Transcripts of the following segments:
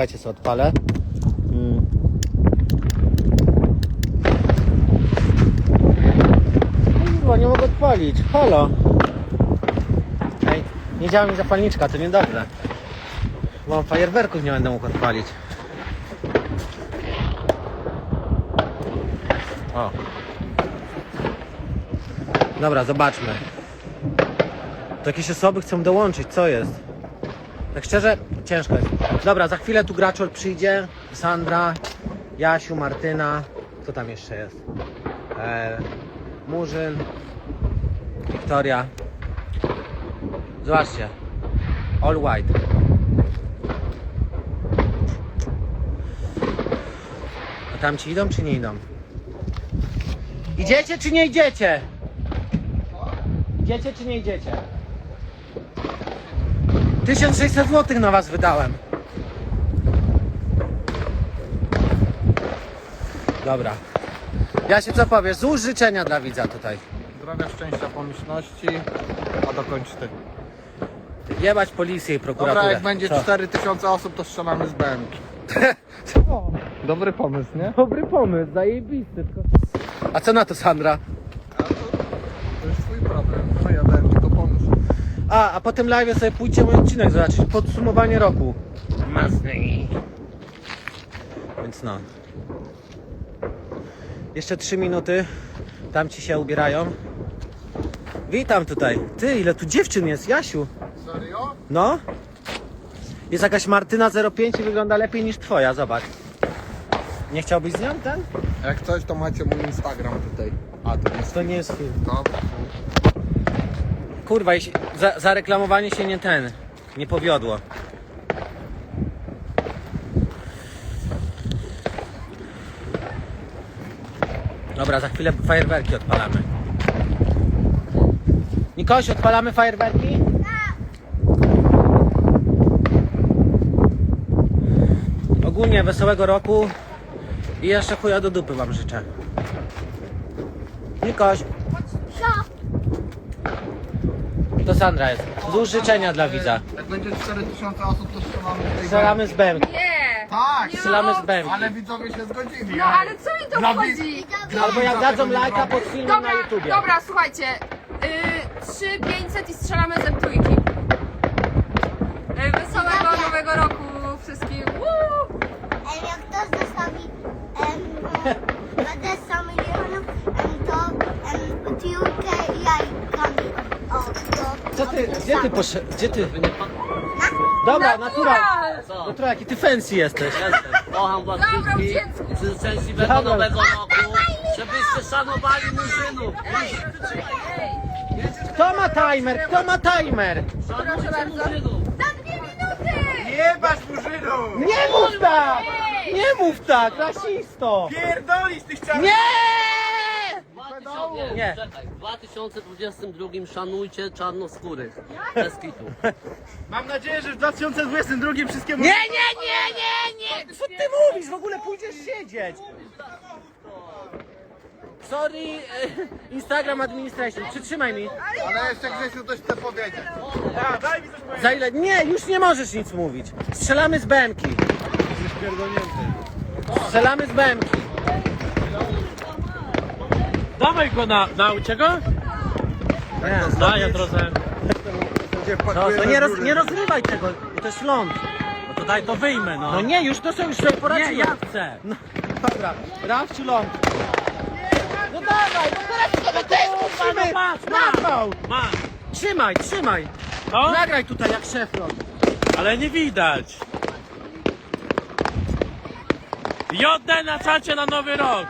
Czekajcie, co odpalę. Mm. Kurwa, nie mogę odpalić. Halo. Ej, nie działa mi zapalniczka, to niedobre. Mam fajerwerków, nie będę mógł odpalić. O. Dobra, zobaczmy. To jakieś osoby chcą dołączyć, co jest? Tak szczerze, ciężko jest. Dobra, za chwilę tu graczol przyjdzie. Sandra, Jasiu, Martyna. Kto tam jeszcze jest? E, Murzyn, Wiktoria. Zobaczcie. All white. A tam ci idą czy nie idą? Idziecie czy nie idziecie? Idziecie czy nie idziecie? 1600 zł na was wydałem. Dobra. Ja się co powiesz? Złóż życzenia dla widza tutaj. Zdrowia, szczęścia, pomyślności, a dokończ ty. Jebać policję i prokuraturę. Dobra, jak będzie Co? 4000 osób, to strzelamy z BMK. O, Dobry pomysł, nie? Dobry pomysł, zajebisty. Tylko... A co na to Sandra? A to, to jest twój problem. No ja dałem ci to pomysł. A, a po tym live sobie pójdźcie mój odcinek zobaczyć. Podsumowanie roku. Masny. Więc no. Jeszcze 3 minuty. Tam ci się ubierają. Witam tutaj. Ty, ile tu dziewczyn jest, Jasiu? Serio? No. Jest jakaś Martyna 05 i wygląda lepiej niż twoja, zobacz. Nie chciałbyś z nią ten? Jak coś, to macie mój Instagram tutaj. A, to jest To nie jest film. to. Kurwa, za, zareklamowanie się nie ten, nie powiodło. Dobra, za chwilę fajerwerki odpalamy. Nikoś, odpalamy fajerwerki? Ogólnie wesołego roku i jeszcze chuja do dupy wam życzę. Nikoś. To Sandra jest. Złóż życzenia dla widza. Jak będzie 4000 osób, to strzelamy z tej Strzelamy z bębki. Nie! Tak, Strzelamy z bębki. ale widzowie się zgodzili. No ale co mi to Dla wchodzi? Albo jak dadzą lajka pod filmem na Dobra, YouTubie. dobra, słuchajcie. Yy, 3500 i strzelamy z M3. Yy, wesołego nowego roku ty, gdzie ty poszedłeś? Gdzie ty? Dobra, natura. Natura, jaki ty fancy jesteś. Kocham was Dobra, wszystkich. dziecku. Życzę szczęśliwego Dobra. nowego roku. Żebyście szanowali murzynów. Ej, Kto ma timer? Kto ma timer? Szanujcie bardzo. murzynów. za dwie minuty! Jebać murzynu! Nie mów tak! Nie mów tak, rasisto! Pierdolisz, ty chciałeś... Nie! 2000, nie, czekaj. W 2022 szanujcie czarnoskórych. Bez kitu. Mam nadzieję, że w 2022 wszystkie Nie, nie, nie, nie, nie! Co ty mówisz? W ogóle pójdziesz siedzieć. Sorry, e, Instagram Administration, przytrzymaj mi. Ale jeszcze Grzesiu coś chce powiedzieć. A, daj mi coś powiedzieć. Za ile? Nie, już nie możesz nic mówić. Strzelamy z bębki. Jesteś pierdolnięty. Strzelamy z bębki. Dawaj go na, nauczę go? Nie, Daję trochę. no, to nie, roz, nie rozrywaj tego, bo to jest ląd. No to daj to wyjmę, no. No nie, już to są już sobie poradziłem. nie, ja chcę. No, dobra, Rafciu ląd. No dawaj, no teraz sobie też musimy. no masz. Rafał, Masz. trzymaj, trzymaj. No, Nagraj tutaj jak szefron. ale nie widać. JD na czacie na nowy rok.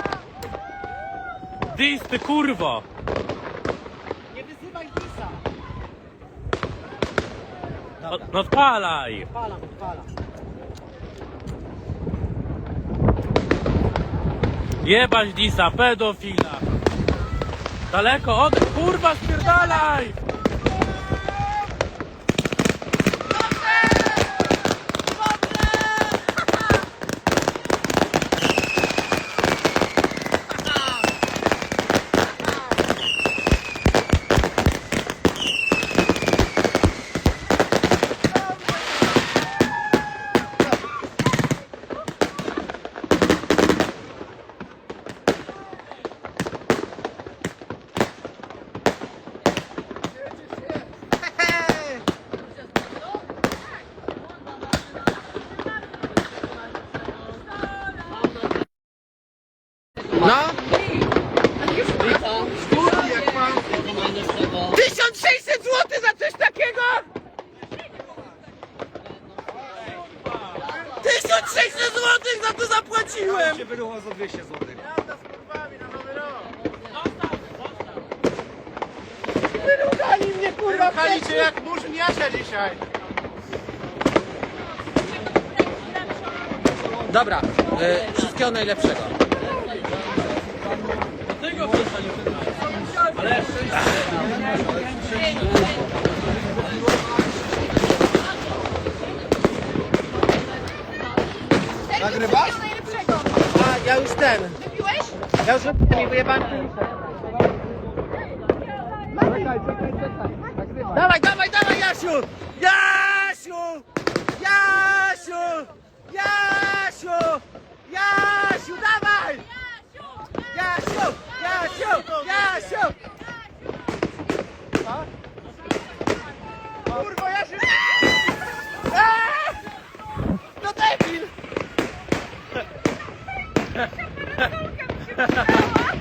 Dis, ty kurwo. Nie wyzywaj Disa. No, no odpalaj. Odpalam, odpalam. Jebać Disa, pedofila. Daleko, od... Kurwa, spierdalaj! 300 zł za to zapłaciłem! się wyruchał za 200 zł. Wyruchali mnie kurwa! Pchali cię jak murzniasia dzisiaj. Dobra, y, wszystkiego najlepszego. Tego przestań Nagrywasz? A ja już ten. Ja już wypiłem i wyjebałem kieliszek. Dawaj, dawaj, dawaj, Jasiu! Jasiu! Jasiu! Jasiu! Jasiu, dawaj! 上班的时候我可不